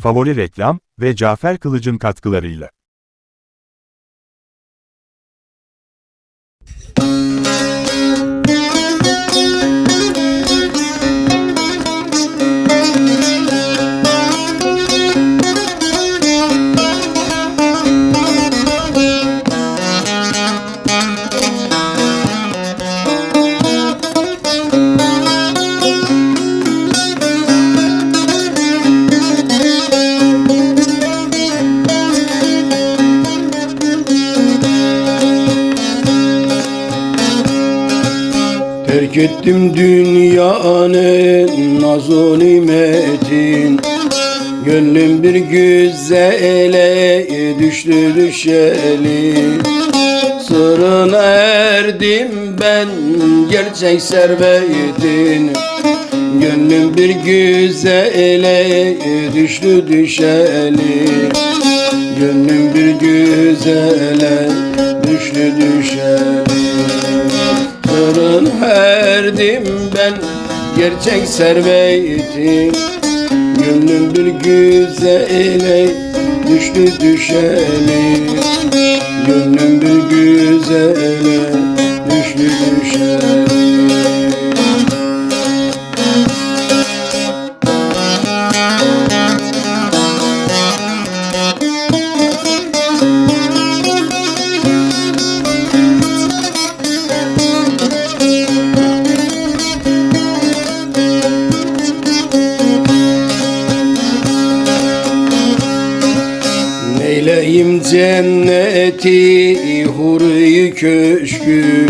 favori reklam ve Cafer Kılıç'ın katkılarıyla. Terk ettim dünyanın nazo Gönlüm bir güzele düştü düşeli. Sırrına erdim ben gerçek servetin. Gönlüm bir güzele düştü düşeli. Gönlüm bir güzele düştü düşeli Sırrın erdim ben gerçek servetim Gönlüm bir güzele düştü düşeli. Gönlüm bir güzele düştü düşeli Neyleyim cenneti huri köşkü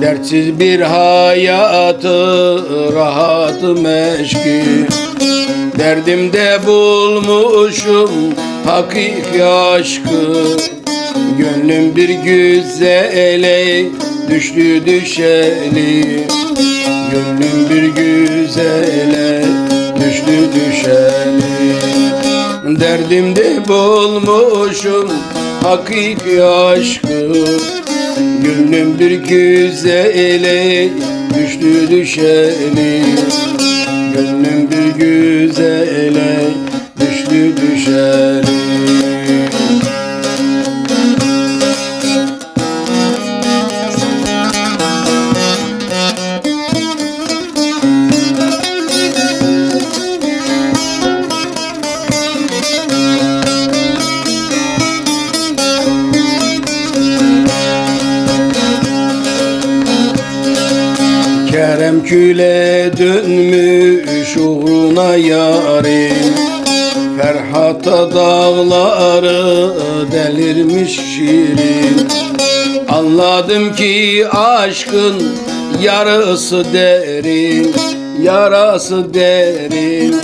Dertsiz bir hayatı rahatı meşkü Derdimde bulmuşum hakiki aşkı. Gönlüm bir güzele düştü düşeli. Gönlüm bir güzele düştü düşeli Derdimde bulmuşum hakiki aşkı. Gönlüm bir güzele düştü düşeli. Gönlüm bir güzele düştü düşeli Kerem küle dönmüş uğruna yarim. Ferhat'a dağları delirmiş şirin Anladım ki aşkın yarısı derin Yarası derin.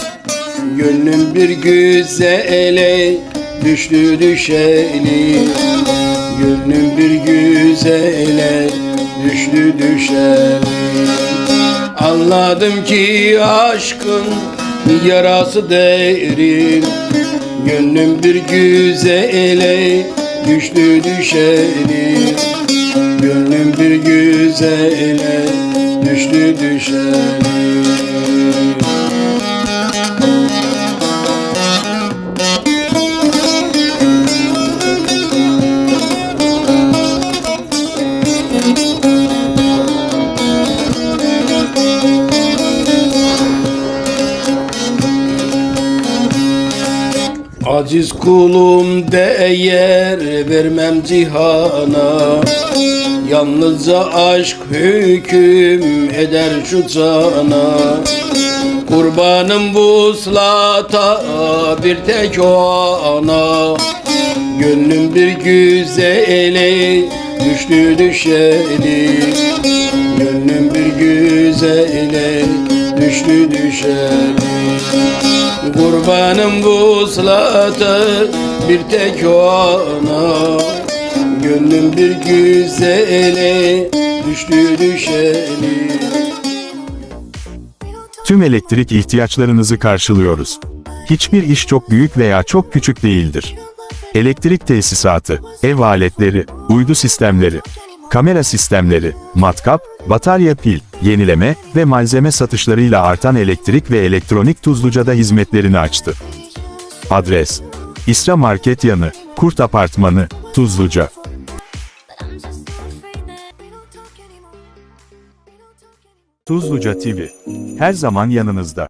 Gönlüm bir güzele düştü düşeli. Gönlüm bir güzele düştü düşeli Anladım ki aşkın yarası derin. Gönlüm bir güzele düştü düşeli Gönlüm bir güzele düştü düşeli Aciz kulum değer vermem cihana. Yalnızca aşk hüküm eder şu cana. Kurbanım vuslata bir tek o ana. Gönlüm bir güzele düştü düşeli. Gönlüm bir güzele düştü düşeli Kurbanım vuslata bir tek o ana Gönlüm bir güzele düştü düşeli Tüm elektrik ihtiyaçlarınızı karşılıyoruz. Hiçbir iş çok büyük veya çok küçük değildir. Elektrik tesisatı, ev aletleri, uydu sistemleri, kamera sistemleri, matkap, batarya pil, yenileme ve malzeme satışlarıyla artan elektrik ve elektronik Tuzluca'da hizmetlerini açtı. Adres İsra Market yanı, Kurt Apartmanı, Tuzluca. Tuzluca TV. Her zaman yanınızda.